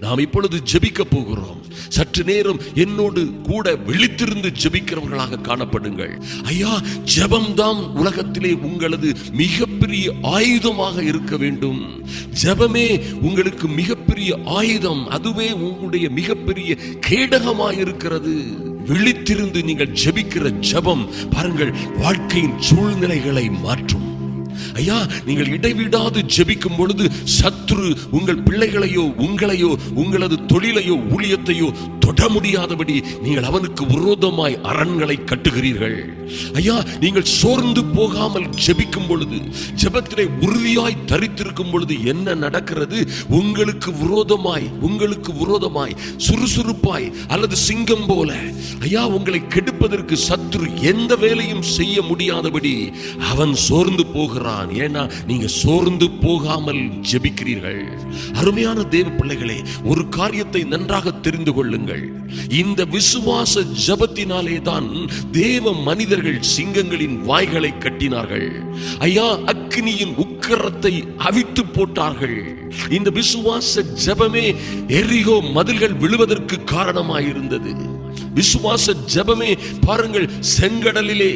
நாம் இப்பொழுது ஜெபிக்க போகிறோம். சற்று நேரம் என்னோடு கூட விழித்திருந்து ஜெபிக்கிறவர்களாக காணப்படுங்கள். ஐயா ஜெபம்தான் உலகத்திலே உங்களது மிகப்பெரிய ஆயுதமாக இருக்க வேண்டும். ஜெபமே உங்களுக்கு மிகப்பெரிய ஆயுதம் அதுவே உங்களுடைய மிகப்பெரிய கேடகமாக இருக்கிறது. விழித்திருந்து நீங்கள் ஜெபிக்கிற ஜெபம் பாருங்கள் வாழ்க்கையின் சூழ்நிலைகளை மாற்றும். ஐயா நீங்கள் இடைவிடாது ஜெபிக்கும் பொழுது சத்ரு உங்கள் பிள்ளைகளையோ உங்களையோ உங்களது தொழிலையோ ஊழியத்தையோ தொட முடியாதபடி நீங்கள் அவனுக்கு விரோதமாய் அரண்களை கட்டுகிறீர்கள். ஐயா நீங்கள் சோர்ந்து போகாமல் ஜெபிக்கும் பொழுது ஜெபத்திலே உறுதியாய் தரித்திருக்கும் பொழுது என்ன நடக்கிறது? உங்களுக்கு விரோதமாய் உங்களுக்கு விரோதமாய் சுறுசுறுப்பாய் அல்லது சிங்கம் போல. ஐயா உங்களை கெடுப்பதற்கு சத்ரு எந்த வேலையும் செய்ய முடியாதபடி அவன் சோர்ந்து போகிறான். ஏன்னா நீங்க சோர்ந்து போகாமல் ஜெபிக்கிறீர்கள். அருமையான தேவ பிள்ளைகளே ஒரு காரியத்தை நன்றாக தெரிந்து கொள்ளுங்கள். இந்த விசுவாச ஜபத்தினாலே தான் தேவ மனிதர்கள் சிங்கங்களின் வாய்களை கட்டினார்கள். ஐயா அக்னியின் உக்கரத்தை அவித்து போட்டார்கள். இந்த விசுவாச ஜபமே எரிகோ மதில்கள் விழுவதற்கு காரணமாயிருந்தது. விசுவாச ஜபமே பாருங்கள் செங்கடலிலே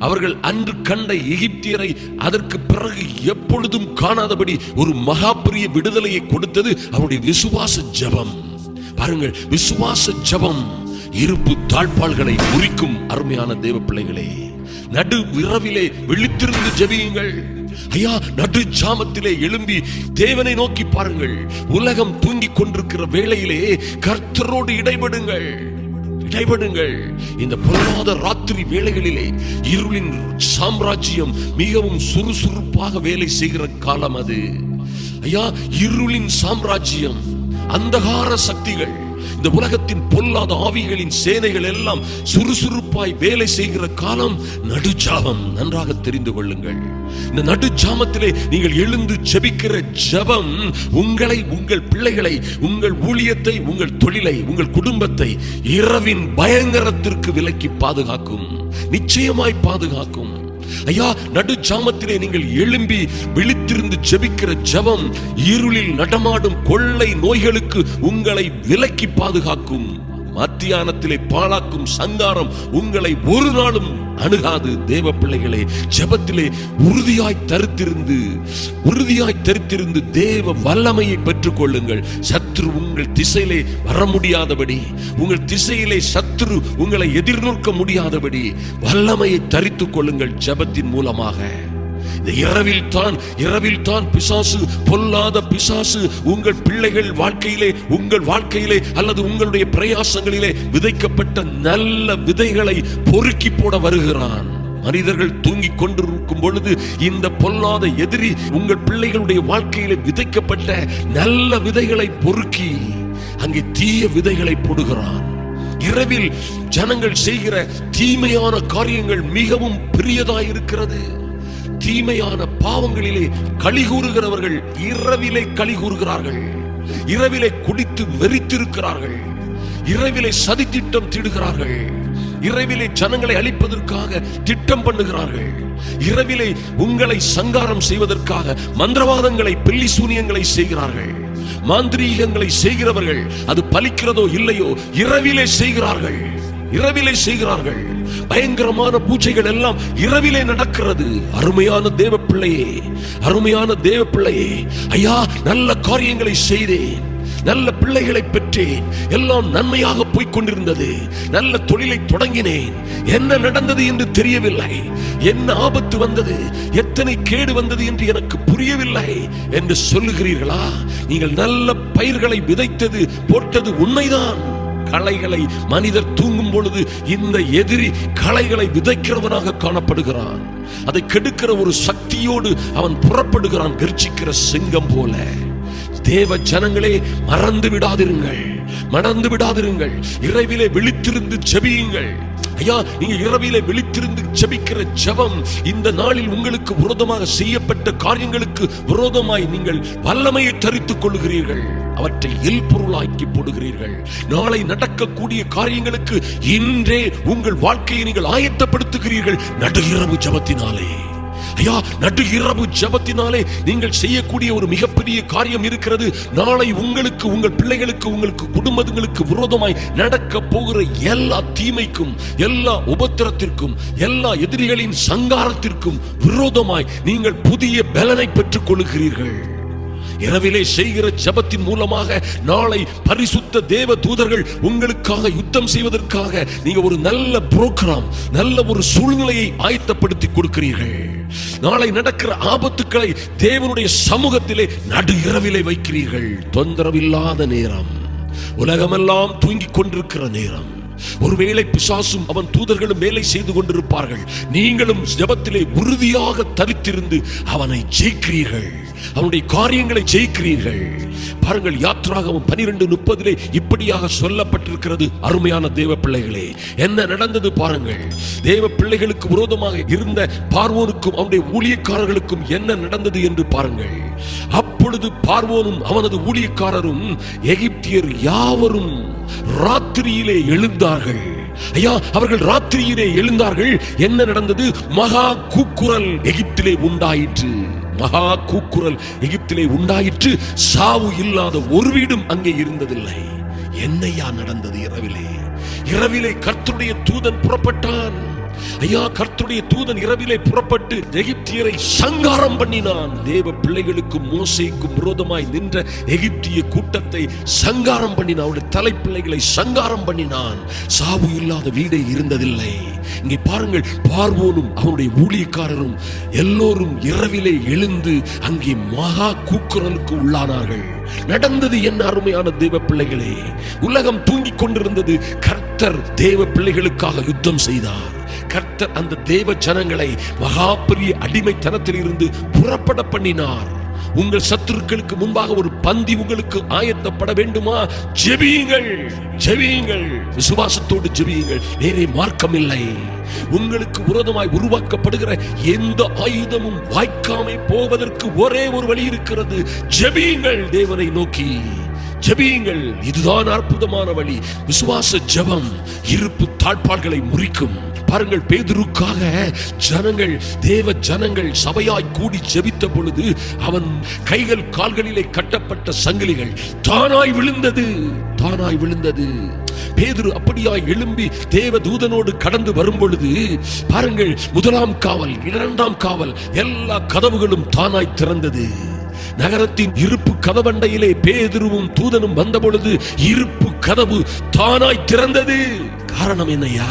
அவர்கள் அன்று கண்ட எகிப்தியரை அதற்கு பிறகு எப்பொழுதும் காணாதபடி ஒரு மகாபிரிய விடுதலையை கொடுத்தது அவருடைய விசுவாச ஜபம். பாருங்கள் விசுவாச ஜபம் இருப்பு தாழ்பால்களை முறிக்கும் அருமையான தேவ பிள்ளைகளே. நடு விரவிலே விழித்திருந்து ஜபியுங்கள். ஐயா நடு ஜாமத்திலே எழும்பி தேவனை நோக்கி பாருங்கள். உலகம் தூங்கிக் கொண்டிருக்கிற வேளையிலே கர்த்தரோடு இடைபடுங்கள். இடைபடுங்கள் இந்த பொல்லாத ராத்திரி வேளைகளிலே இருளின் சாம்ராஜ்யம் மிகவும் சுறுசுறுப்பாக வேலை செய்கிற காலம் அது. ஐயா இருளின் சாம்ராஜ்யம் அந்தகார சக்திகள். இந்த உலகத்தின் பொல்லாத ஆவிகளின் சேனைகள் எல்லாம் சுறுசுறுப்பாய் வேலை செய்கிற காலம் நடுஜாமம் நன்றாக தெரிந்து கொள்ளுங்கள். இந்த நடுஜாமத்திலே நீங்கள் எழுந்து ஜெபிக்கிற ஜபம் உங்களை உங்கள் பிள்ளைகளை உங்கள் ஊழியத்தை உங்கள் தொழிலை உங்கள் குடும்பத்தை இரவின் பயங்கரத்திற்கு விலக்கி பாதுகாக்கும். நிச்சயமாய் பாதுகாக்கும். ஐயா நடு ஜாமத்திலே நீங்கள் எழும்பி விழித்திருந்து ஜெபிக்கிற ஜெபம் இருளில் நடமாடும் கொள்ளை நோய்களுக்கு உங்களை விலக்கி பாதுகாக்கும். மத்தியானத்திலே பாழாக்கும் சங்காரம் உங்களை ஒரு நாளும் அணுகாது. தேவ பிள்ளைகளே ஜெபத்திலே உறுதியாய் தரித்திருந்து உறுதியாய் தரித்திருந்து தேவ வல்லமையை பெற்றுக் கொள்ளுங்கள் சத்ரு உங்கள் திசையிலே வர முடியாதபடி உங்கள் திசையிலே சத்ரு உங்களை எதிர்நோக்க முடியாதபடி வல்லமையை தரித்துக் கொள்ளுங்கள் ஜெபத்தின் மூலமாக. இந்த இரவில் தான் இரவில் தான் பிசாசு பொல்லாத பிசாசு உங்கள் பிள்ளைகள் வாழ்க்கையிலே உங்கள் வாழ்க்கையிலே அல்லது உங்களுடைய பிரயாசங்களிலே விதைக்கப்பட்ட நல்ல விதைகளை பொறுக்கி போட வருகிறான். மனிதர்கள் தூங்கிக் கொண்டிருக்கும் பொழுது இந்த பொல்லாத எதிரி உங்கள் பிள்ளைகளுடைய வாழ்க்கையிலே விதைக்கப்பட்ட நல்ல விதைகளை பொறுக்கி அங்கே தீய விதைகளை போடுகிறான். இரவில் ஜனங்கள் செய்கிற தீமையான காரியங்கள் மிகவும் பெரியதாயிருக்கிறது. இருக்கிறது தீமையான பாவங்களிலே களி கூறுகிறவர்கள் இரவிலே களி கூறுகிறார்கள் இரவிலே குடித்து வெறித்திருக்கிறார்கள். இரவிலே சதி திட்டம் தீடுகிறார்கள். இரவிலே ஜனங்களை அழிப்பதற்காக திட்டம் பண்ணுகிறார்கள். இரவிலே உங்களை சங்காரம் செய்வதற்காக மந்திரவாதங்களை பில்லி சூனியங்களை செய்கிறார்கள். மாந்திரீகங்களை செய்கிறவர்கள் அது பலிக்கிறதோ இல்லையோ இரவிலே செய்கிறார்கள். இரவிலே செய்கிறார்கள். பயங்கரமான பூஜைகள் எல்லாம் இரவிலே நடக்கிறது. அருமையான தேவ பிள்ளையே அருமையான தேவ பிள்ளையே ஐயா நல்ல காரியங்களை செய்தேன். நல்ல பிள்ளைகளை பெற்றேன். எல்லாம் நன்மையாக போய்க் கொண்டிருந்தது. நல்ல தொழிலை தொடங்கினேன். என்ன நடந்தது என்று தெரியவில்லை. என்ன ஆபத்து வந்தது? எத்தனை கேடு வந்தது என்று எனக்கு புரியவில்லை. என்று சொல்லுகிறீர்களா? நீங்கள் நல்ல பயிர்களை விதைத்தது போட்டது உண்மைதான். களைகளை மனிதர் தூங்கும் பொழுது இந்த எதிரி களைகளை விதைக்கிறவனாக காணப்படுகிறான். அதை கெடுக்கிற ஒரு சக்தியோடு அவன் புறப்படுகிறான். கர்ச்சிக்கிற சிங்கம் போல. தேவ ஜனங்களே மறந்து விடாதிருங்கள். மறந்து விடாதிருங்கள். இரவிலே விழித்திருந்து ஜெபியுங்கள் ஐயா நீங்க இரவிலே விழித்திருந்து ஜபிக்கிற ஜபம் இந்த நாளில் உங்களுக்கு விரோதமாக செய்யப்பட்ட காரியங்களுக்கு விரோதமாய் நீங்கள் வல்லமையை தரித்துக் கொள்கிறீர்கள் அவற்றை இல்பொருளாக்கி போடுகிறீர்கள். நாளை நடக்கக்கூடிய காரியங்களுக்கு இன்றே உங்கள் வாழ்க்கையை நீங்கள் ஆயத்தப்படுத்துகிறீர்கள். நடு இரவு ஜபத்தினாலே. ஐயா நடு இரவு ஜபத்தினாலே நீங்கள் செய்யக்கூடிய ஒரு மிக வேண்டிய காரியம் இருக்கிறது. நாளை உங்களுக்கு உங்கள் பிள்ளைகளுக்கு உங்களுக்கு குடும்பங்களுக்கு விரோதமாய் நடக்க போகிற எல்லா தீமைக்கும் எல்லா உபத்திரத்திற்கும் எல்லா எதிரிகளின் சங்காரத்திற்கும் விரோதமாய் நீங்கள் புதிய பலனை பெற்றுக் கொள்கிறீர்கள். இரவிலே செய்கிற ஜெபத்தின் மூலமாக நாளை பரிசுத்த தேவ தூதர்கள் உங்களுக்காக யுத்தம் செய்வதற்காக நீங்க ஒரு நல்ல புரோகிராம் நல்ல ஒரு சூழ்நிலையை ஆயத்தப்படுத்தி கொடுக்கிறீர்கள். நாளை நடக்கிற ஆபத்துக்களை தேவனுடைய சமூகத்திலே நடு இரவிலே வைக்கிறீர்கள். தொந்தரவில்லாத நேரம். உலகமெல்லாம் தூங்கிக் கொண்டிருக்கிற நேரம். ஒருவேளை பிசாசும் அவன் தூதர்களும் வேலை செய்து கொண்டிருப்பார்கள். நீங்களும் ஜபத்திலே உறுதியாக தரித்திருந்து அவனை ஜெயிக்கிறீர்கள். அவனுடைய காரியங்களை ஜெயிக்கிறீர்கள். பாருங்கள் யாத்ராகவும் பனிரெண்டு முப்பதிலே இப்படியாக சொல்லப்பட்டிருக்கிறது. அருமையான தேவ பிள்ளைகளே என்ன நடந்தது பாருங்கள். தேவ பிள்ளைகளுக்கு விரோதமாக இருந்த பார்வோனுக்கும் அவனுடைய ஊழியக்காரர்களுக்கும் என்ன நடந்தது என்று பாருங்கள். அப்பொழுது பார்வோனும் அவனது ஊழியக்காரரும் எகிப்தியர் யாவரும் ராத்திரியிலே எழுந்தார்கள். ஐயா அவர்கள் ராத்திரியிலே எழுந்தார்கள். என்ன நடந்தது? மகா கூக்குரல் எகிப்திலே உண்டாயிற்று. மகா கூக்குரல் எகிப்திலே உண்டாயிற்று. சாவு இல்லாத ஒரு வீடும் அங்கே இருந்ததில்லை. என்னையா நடந்தது இரவிலே? இரவிலே கர்த்தருடைய தூதன் புறப்பட்டான். ஐயா கர்த்துடைய தூதன் இரவிலே புறப்பட்டு எகிப்தியரை சங்காரம் பண்ணினான். தேவ பிள்ளைகளுக்கும் மோசைக்கும் விரோதமாய் நின்ற எகிப்திய கூட்டத்தை சங்காரம் பண்ணினான். அவருடைய தலைப்பிள்ளைகளை சங்காரம் பண்ணினான். சாவு இல்லாத வீடே இருந்ததில்லை. இங்கே பாருங்கள் பார்வோனும் அவனுடைய ஊழியக்காரரும் எல்லோரும் இரவிலே எழுந்து அங்கே மகா கூக்குரலுக்கு உள்ளானார்கள். நடந்தது என்ன அருமையான தேவ பிள்ளைகளே உலகம் தூங்கிக் கொண்டிருந்தது கர்த்தர் தேவ பிள்ளைகளுக்காக யுத்தம் செய்தார். கர்த்தர் அந்த தேவ ஜனங்களை மகா பெரிய அடிமைத்தனத்தில் இருந்து புறப்பட பண்ணினார். உங்கள் சத்துருக்களுக்கு முன்பாக ஒரு பந்தி உங்களுக்கு ஆயத்தப்பட வேண்டுமா? ஜெபியுங்கள் ஜெபியுங்கள். விசுவாசத்தோடு ஜெபியுங்கள். வேறே மார்க்கம் இல்லை உங்களுக்கு விரோதமாய் உருவாக்கப்படுகிற எந்த ஆயுதமும் வாய்க்காமை போவதற்கு ஒரே ஒரு வழி இருக்கிறது. ஜெபியுங்கள் தேவனை நோக்கி. ஜெபியுங்கள். இதுதான் அற்புதமான வழி. விசுவாச ஜெபம் இருப்பு தாழ்பாடுகளை முறிக்கும். பாருங்கள் பேதுருக்காக ஜனங்கள் தேவ ஜனங்கள் சபையாய் கூடி ஜெபித்த பொழுது அவன் கைகள் கால்களிலே கட்டப்பட்ட சங்கிலிகள் தானாய் விழுந்தது தானாய் விழுந்தது. பேதுரு அப்படியாய் எழும்பி தேவ தூதனோடு கடந்து வரும் பொழுது பாருங்கள் முதலாம் காவல் இரண்டாம் காவல் எல்லா கதவுகளும் தானாய் திறந்தது. நகரத்தின் இருப்பு கதவண்டையிலே பேதுருவும் தூதனும் வந்த பொழுது இருப்பு கதவு தானாய் திறந்தது. காரணம் என்னையா?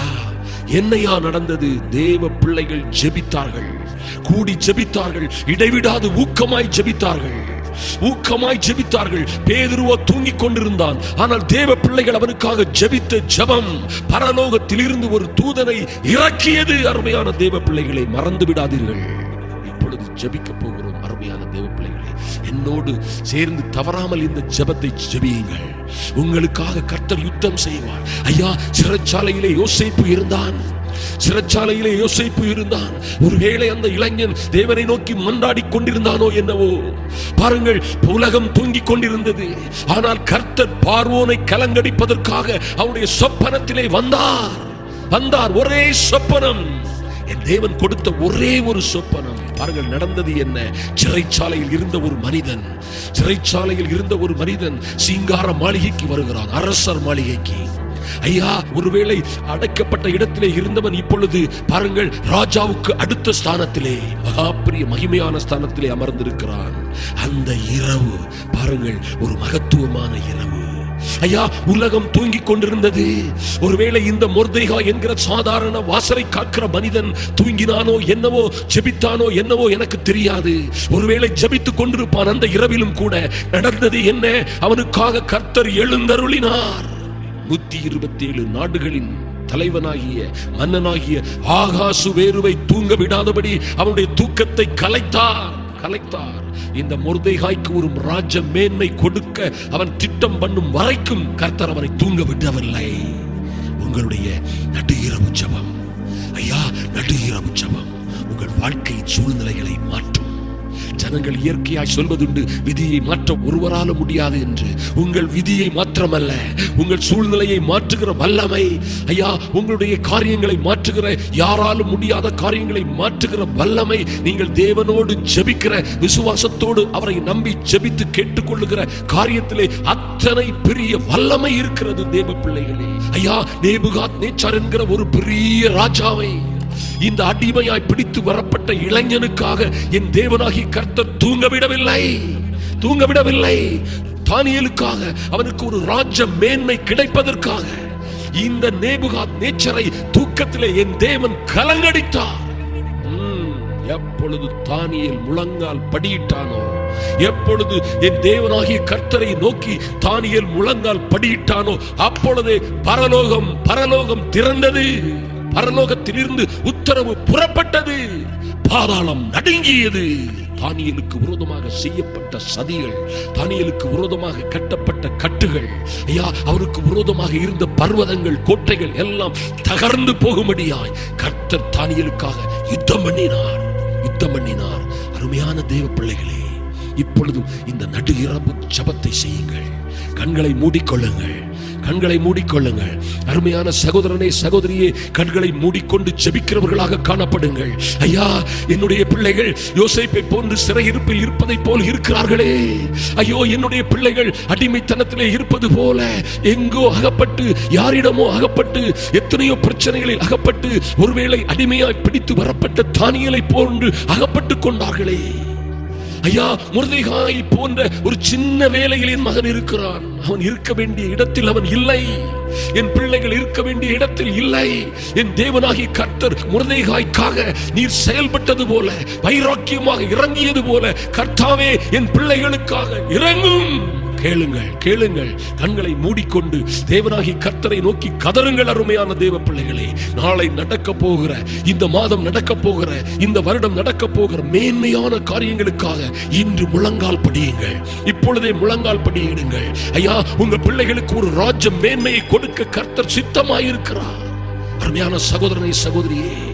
என்னையா நடந்தது? தேவ பிள்ளைகள் ஜெபித்தார்கள். கூடி ஜெபித்தார்கள். இடைவிடாது ஊக்கமாய் ஜெபித்தார்கள். ஊக்கமாய் ஜெபித்தார்கள். பேதுருவோ தூங்கிக் கொண்டிருந்தான். ஆனால் தேவ பிள்ளைகள் அவனுக்காக ஜெபித்த ஜெபம் பரலோகத்திலிருந்து ஒரு தூதனை இறக்கியது. அருமையான தேவ பிள்ளைகளை மறந்து விடாதீர்கள் இப்பொழுது ஜபிக்க போகிறோம். அருமையான தேவ பிள்ளைகளே என்னோடு சேர்ந்து தவறாமல் இந்த ஜபத்தை ஜெபியுங்கள். உங்களுக்காக கர்த்தர் யுத்தம் செய்வார். ஐயா சிறைச்சாலையிலே யோசிப்பு இருந்தான். சிறைச்சாலையிலே யோசிப்பு இருந்தான். ஒருவேளை அந்த இளைஞன் தேவனை நோக்கி மன்றாடி கொண்டிருந்தானோ என்னவோ. பாருங்கள் உலகம் தூங்கிக் கொண்டிருந்தது. ஆனால் கர்த்தர் பார்வோனை கலங்கடிப்பதற்காக அவருடைய சொப்பனத்திலே வந்தார். வந்தார். ஒரே சொப்பனம். என் தேவன் கொடுத்த ஒரே ஒரு சொப்பனம். பாருங்கள் நடந்தது என்ன? சிறைச்சாலையில் இருந்த ஒரு மனிதன் சிறைச்சாலையில் இருந்த ஒரு மனிதன் சிங்கார மாளிகைக்கு வருகிறான் அரசர் மாளிகைக்கு. ஐயா ஒருவேளை அடைக்கப்பட்ட இடத்திலே இருந்தவன் இப்பொழுது பாருங்கள் ராஜாவுக்கு அடுத்த ஸ்தானத்திலே மகாபிரிய மகிமையான ஸ்தானத்திலே அமர்ந்திருக்கிறான். அந்த இரவு பாருங்கள் ஒரு மகத்துவமான இரவு. ஐயா உலகம் தூங்கிக் கொண்டிருந்தது. ஒருவேளை இந்த மொர்தேகா என்கிற சாதாரண வாசலை காக்கிற மனிதன் தூங்கினானோ என்னவோ ஜெபித்தானோ என்னவோ எனக்கு தெரியாது. ஒருவேளை ஜெபித்துக் கொண்டிருப்பான் அந்த இரவிலும் கூட. நடந்தது என்ன? அவனுக்காக கர்த்தர் எழுந்தருளினார். நூத்தி இருபத்தி ஏழு நாடுகளின் தலைவனாகிய மன்னனாகிய ஆகாசு வேறுவை தூங்க விடாதபடி அவனுடைய தூக்கத்தை கலைத்தார். கலைத்தார். இந்த முருதைகாய்க்கு ஒரு ராஜ மேன்மை கொடுக்க அவன் திட்டம் பண்ணும் வரைக்கும் கர்த்தர் அவனை தூங்க விடவில்லை. உங்களுடைய நடு இரவு ஜபம். ஐயா நடு இரவு ஜபம். உங்கள் வாழ்க்கை சூழ்நிலைகளை மாற்றும். ஜனங்கள் இயற்கையாய் சொல்வதுண்டு விதியை மாற்ற ஒருவரால முடியாது என்று. உங்கள் விதியை மாற்றமல்ல உங்கள் சூழ்நிலையை மாற்றுகிற வல்லமை. ஐயா உங்களுடைய காரியங்களை மாற்றுகிற யாராலும் முடியாத காரியங்களை மாற்றுகிற வல்லமை நீங்கள் தேவனோடு ஜெபிக்கிற விசுவாசத்தோடு அவரை நம்பி ஜெபித்து கேட்டுக்கொள்ளுகிற காரியத்திலே அத்தனை பெரிய வல்லமை இருக்கிறது தேவ பிள்ளைகளே. ஐயா நேபுகாத் நேச்சார் என்கிற ஒரு பெரிய ராஜாவை இந்த அடிமையாய் பிடித்து வரப்பட்ட இளைஞனுக்காக என் தேவனாகி கர்த்தர் தூங்கவிடவில்லை. தூங்கவிடவில்லை. தானியலுக்காக அவனுக்கு ஒரு ராஜ மேன்மை கிடைப்பதற்காக இந்த நேபுகாத் நேச்சரை தூக்கத்திலே என் தேவன் கலங்கடித்தார். எப்பொழுது தானியல் முழங்கால் படியிட்டானோ எப்பொழுது என் தேவனாகிய கர்த்தரை நோக்கி தானியல் முழங்கால் படியிட்டானோ அப்பொழுதே பரலோகம் பரலோகம் திறந்தது. பரலோகத்திலிருந்து உத்தரவு புறப்பட்டது. பாதாளம் நடுங்கியது. தானியலுக்கு விரோதமாக செய்யப்பட்ட சதிகள் தானியலுக்கு விரோதமாக கட்டப்பட்ட கட்டுகள் ஐயா அவருக்கு விரோதமாக இருந்த பர்வதங்கள் கோட்டைகள் எல்லாம் தகர்ந்து போகும்படியாய் கர்த்தர் தானியலுக்காக யுத்தம் பண்ணினார். யுத்தம் பண்ணினார். அருமையான தேவ பிள்ளைகளே இப்பொழுதும் இந்த நடு ஜபத்தை செய்யுங்கள். கண்களை மூடிக்கொள்ளுங்கள். கண்களை மூடிக்கொள்ளுங்கள். அருமையான சகோதரனே சகோதரியே கண்களை மூடிக்கொண்டு ஜெபிக்கிறவர்களாக காணப்படுங்கள். ஐயா என்னுடைய பிள்ளைகள் யோசைப்பை போன்று சிறையிருப்பில் இருப்பதைப் போல் இருக்கிறார்களே. ஐயோ என்னுடைய பிள்ளைகள் அடிமைத்தனத்திலே இருப்பது போல எங்கோ அகப்பட்டு யாரிடமோ அகப்பட்டு எத்தனையோ பிரச்சனைகளில் அகப்பட்டு ஒருவேளை அடிமையாய் பிடித்து வரப்பட்ட தானியலை போன்று அகப்பட்டு கொண்டார்களே. ஐயா முருதைகாய் போன்ற ஒரு சின்ன வேலையில் என் மகன் இருக்கிறான். அவன் இருக்க வேண்டிய இடத்தில் அவன் இல்லை. என் பிள்ளைகள் இருக்க வேண்டிய இடத்தில் இல்லை. என் தேவனாகி கர்த்தர் முருதைகாய்க்காக நீர் செயல்பட்டது போல வைராக்கியமாக இறங்கியது போல கர்த்தாவே என் பிள்ளைகளுக்காக இறங்கும். கேளுங்கள் கேளுங்கள். கண்களை மூடிக்கொண்டு தேவனாகி கர்த்தரை நோக்கி கதறுங்கள் அருமையான தேவ பிள்ளைகளே. நாளை நடக்க போகிற இந்த மாதம் நடக்க போகிற இந்த வருடம் நடக்க போகிற மேன்மையான காரியங்களுக்காக இன்று முழங்கால் படியுங்கள். இப்பொழுதே முழங்கால் படியிடுங்கள். ஐயா உங்க பிள்ளைகளுக்கு ஒரு ராஜ்யம் மேன்மையை கொடுக்க கர்த்தர் சித்தமாயிருக்கிறார். அருமையான சகோதரனை சகோதரியே.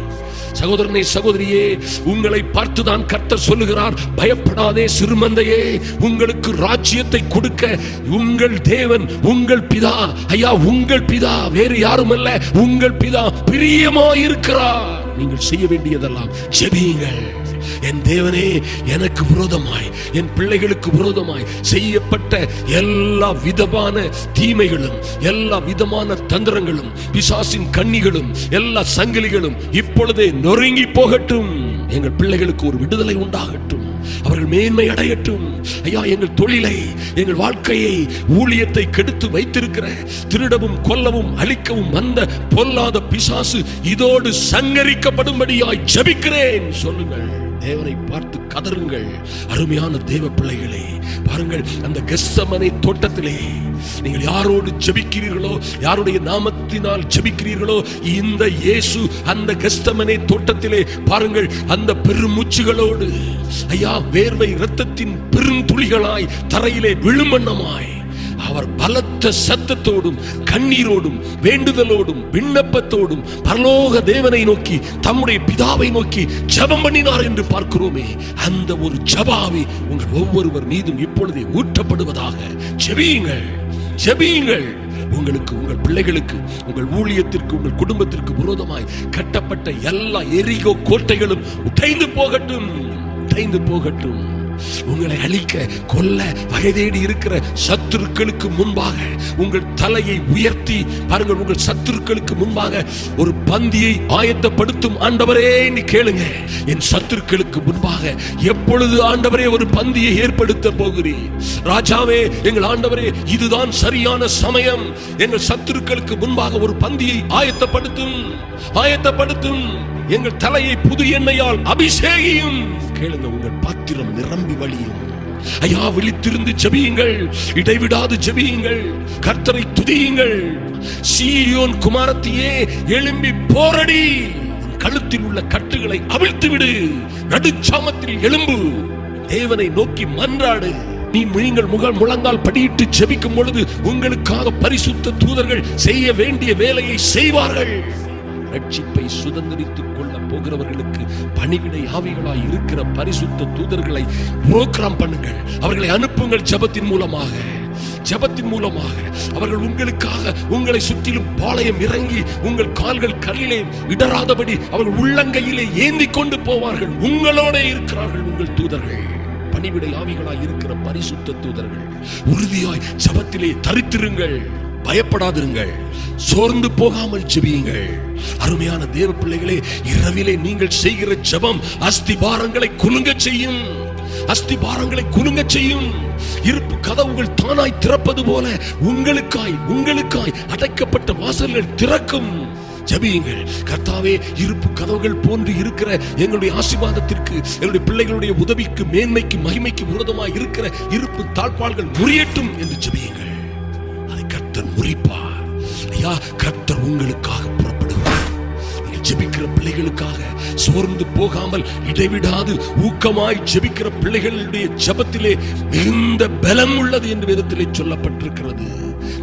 சகோதரனே சகோதரியே உங்களை பார்த்துதான் கர்த்தர் சொல்லுகிறார். பயப்படாதே சிறுமந்தையே உங்களுக்கு ராஜ்யத்தை கொடுக்க. உங்கள் தேவன் உங்கள் பிதா. ஐயா உங்கள் பிதா வேறு யாரும் அல்ல உங்கள் பிதா பிரியமா இருக்கிறார் நீங்கள் செய்ய வேண்டியதெல்லாம் ஜெபியுங்கள். என் தேவனே எனக்கு விரோதமாய் என் பிள்ளைகளுக்கு விரோதமாய் செய்யப்பட்ட எல்லா விதமான தீமைகளும் எல்லா விதமான தந்திரங்களும் பிசாசின் கண்ணிகளும் எல்லா சங்கிலிகளும் இப்பொழுதே நொறுங்கி போகட்டும். எங்கள் பிள்ளைகளுக்கு ஒரு விடுதலை உண்டாகட்டும். அவர்கள் மேன்மை அடையட்டும். ஐயா எங்கள் தொழிலை எங்கள் வாழ்க்கையை ஊழியத்தை கெடுத்து வைத்திருக்கிற திருடவும் கொல்லவும் அழிக்கவும் வந்த பொல்லாத பிசாசு இதோடு சங்கரிக்கப்படும்படியாய் ஜபிக்கிறேன். சொல்லுங்கள். தேவனை பார்த்து கதறுங்கள். அருமையான தேவ பிள்ளைகளே பாருங்கள் அந்த கெஸ்ஸமனை தோட்டத்திலே நீங்கள் யாரோடு ஜபிக்கிறீர்களோ யாருடைய நாமத்தினால் ஜபிக்கிறீர்களோ இந்த இயேசு அந்த கெஸ்தமனை தோட்டத்திலே பாருங்கள் அந்த பெருமூச்சுகளோடு ஐயா வேர்வை இரத்தத்தின் பெருந்துளிகளாய் தரையிலே விழுமண்ணமாய் அவர் பலத்த சத்தத்தோடும் கண்ணீரோடும் வேண்டுதலோடும் விண்ணப்பத்தோடும் பரலோக தேவனை நோக்கி தம்முடைய பிதாவை நோக்கி ஜபம் பண்ணினார் என்று பார்க்கிறோமே. அந்த ஒரு ஜபாவி உங்கள் ஒவ்வொருவர் மீதும் இப்பொழுதே ஊற்றப்படுவதாக. ஜெபியுங்கள் ஜெபியுங்கள். உங்களுக்கு உங்கள் பிள்ளைகளுக்கு உங்கள் ஊழியத்திற்கு உங்கள் குடும்பத்திற்கு விரோதமாய் கட்டப்பட்ட எல்லா எரிகோ கோட்டைகளும் உடைந்து போகட்டும் உடைந்து போகட்டும். உங்களை அழிக்க கொல்ல வயதேடி இருக்கிற சத்துருக்களுக்கு முன்பாக உங்கள் தலையை உயர்த்தி பாருங்கள் உங்கள் சத்துருக்களுக்கு முன்பாக ஒரு பந்தியை ஆயத்தப்படுத்தும் ஆண்டவரே நீ கேளுங்க. என் சத்துருக்களுக்கு முன்பாக எப்பொழுது ஆண்டவரே ஒரு பந்தியை ஏற்படுத்த போகிறீர்? ராஜாவே எங்கள் ஆண்டவரே இதுதான் சரியான சமயம். எங்கள் சத்துருக்களுக்கு முன்பாக ஒரு பந்தியை ஆயத்தப்படுத்தும் ஆயத்தப்படுத்தும். எங்கள் தலையை புது எண்ணெயால் அபிஷேகியும். கேளுங்க உங்கள் பாத்திரம் நிரம்ப வழியும். ஐயா விழித்திருந்து ஜெபியுங்கள். இடைவிடாது ஜெபியுங்கள். கர்த்தரை துதியுங்கள். சீரியோன் குமாரத்தியே எழும்பி போரடி. கழுத்தில் உள்ள கட்டுகளை அவிழ்த்து விடு நடுச்சாமத்தில் எழும்பு. தேவனை நோக்கி மன்றாடு. நீ நீங்கள் முகல் முழங்கால் படியிட்டு ஜெபிக்கும் பொழுது உங்களுக்காக பரிசுத்த தூதர்கள் செய்ய வேண்டிய வேலையை செய்வார்கள். ரட்சிப்பை சுதந்திரித்துக் கொள்ள போகிறவர்களுக்கு பணிவிடை ஆவிகளாய் இருக்கிற பரிசுத்த தூதர்களை புரோகிராம் பண்ணுங்கள். அவர்களை அனுப்புங்கள் ஜெபத்தின் மூலமாக. ஜெபத்தின் மூலமாக. அவர்கள் உங்களுக்காக உங்களை சுற்றிலும் பாளையம் இறங்கி உங்கள் கால்கள் கல்லிலே இடராதபடி அவர்கள் உள்ளங்கையிலே ஏந்தி கொண்டு போவார்கள். உங்களோட இருக்கிறார்கள் உங்கள் தூதர்கள். பணிவிடை ஆவிகளாய் இருக்கிற பரிசுத்த தூதர்கள். உறுதியாய் ஜெபத்திலே தரித்திருங்கள். பயப்படாதிருங்கள். சோர்ந்து போகாமல் ஜெபியுங்கள். அருமையான தேவ பிள்ளைகளே இரவிலே நீங்கள் செய்கிற ஜெபம் அஸ்திபாரங்களை குலுங்க செய்யும். அஸ்திபாரங்களை குலுங்க செய்யும். இருப்பு கதவுகள் தானாய் திறப்பது போல உங்களுக்காய் உங்களுக்காய் அடைக்கப்பட்ட வாசல்கள் திறக்கும். ஜபியுங்கள். கர்த்தாவே இருப்பு கதவுகள் போன்று இருக்கிற எங்களுடைய ஆசீர்வாதத்திற்கு எங்களுடைய பிள்ளைகளுடைய உதவிக்கு மேன்மைக்கு மகிமைக்கு விரோதமாக இருக்கிற இருப்பு தாழ்பால்கள் முறியட்டும் என்று ஜபியுங்கள். கர்த்தர் முறிப்பார். ஐயா கர்த்தர் உங்களுக்காக ஜெபிக்கிற பிள்ளைகளுக்காக சோர்ந்து போகாமல் இடைவிடாது ஊக்கமாய் ஜெபிக்கிற பிள்ளைகளுடைய ஜெபத்திலே மிகுந்த பலம் உள்ளது என்று விதத்திலே சொல்லப்பட்டிருக்கிறது.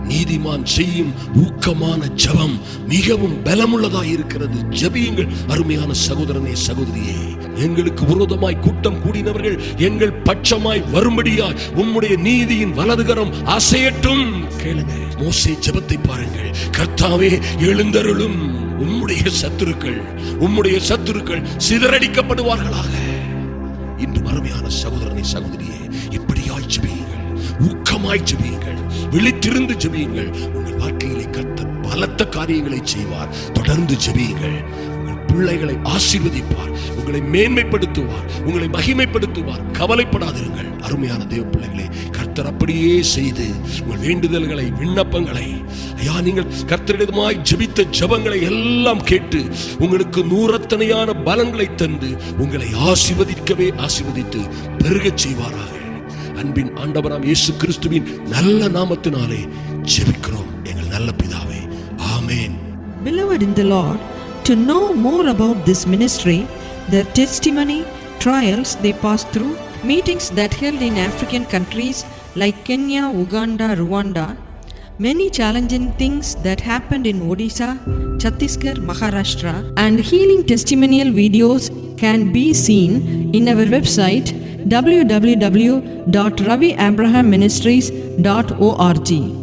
நீதிமான் செய்யும் ஊக்கமான ஜபம் மிகவும் பலமுள்ளதாய் இருக்கிறது ஜெபியுங்கள் அருமையான சகோதரனே சகோதரியே. எங்களுக்கு விரோதமாய் கூட்டம் கூடினவர்கள் எங்கள் பட்சமாய் வரும்படியாய் உம்முடைய நீதியின் வலதுகரம் அசையட்டும் கேளுங்க மோசே ஜபத்தை பாருங்கள். கர்த்தாவே எழுந்தருளும். உம்முடைய சத்துருக்கள் உம்முடைய சத்துருக்கள் சிதறடிக்கப்படுவார்களாக. இன்று அருமையான சகோதரனை சகோதரியே இப்படியாய் ஜெபியுங்கள் ஊக்கமாய் ஜெபியுங்கள் விழித்திருந்து ஜெபியுங்கள். உங்கள் வாழ்க்கையிலே கத்த பலத்த காரியங்களை செய்வார். தொடர்ந்து ஜெபியுங்கள். பிள்ளைகளை ஆசீர்வதிப்பார். உங்களை மேன்மைப்படுத்துவார். உங்களை மகிமைப்படுத்துவார். கவலைப்படாதிருங்கள். அருமையான தேவ பிள்ளைகளை கர்த்தர் அப்படியே செய்து உங்கள் வேண்டுதல்களை விண்ணப்பங்களை ஐயா நீங்கள் கர்த்தரிடமாய் ஜபித்த ஜபங்களை எல்லாம் கேட்டு உங்களுக்கு நூறத்தனையான பலன்களை தந்து உங்களை ஆசீர்வதிக்கவே ஆசீர்வதித்து பெருகச் செய்வாராக. அன்பின் ஆண்டவராம் இயேசு கிறிஸ்துவின் நல்ல நாமத்தினாலே ஜெபிக்கிறோம். எங்கள் நல்ல பிதாவே. ஆமேன். Beloved in the Lord, to know more about this ministry, their testimony, trials they passed through, meetings that held in African countries like Kenya, Uganda, Rwanda, many challenging things that happened in Odisha, Chhattisgarh, Maharashtra, and healing testimonial videos can be seen in our website www.raviabrahamministries.org.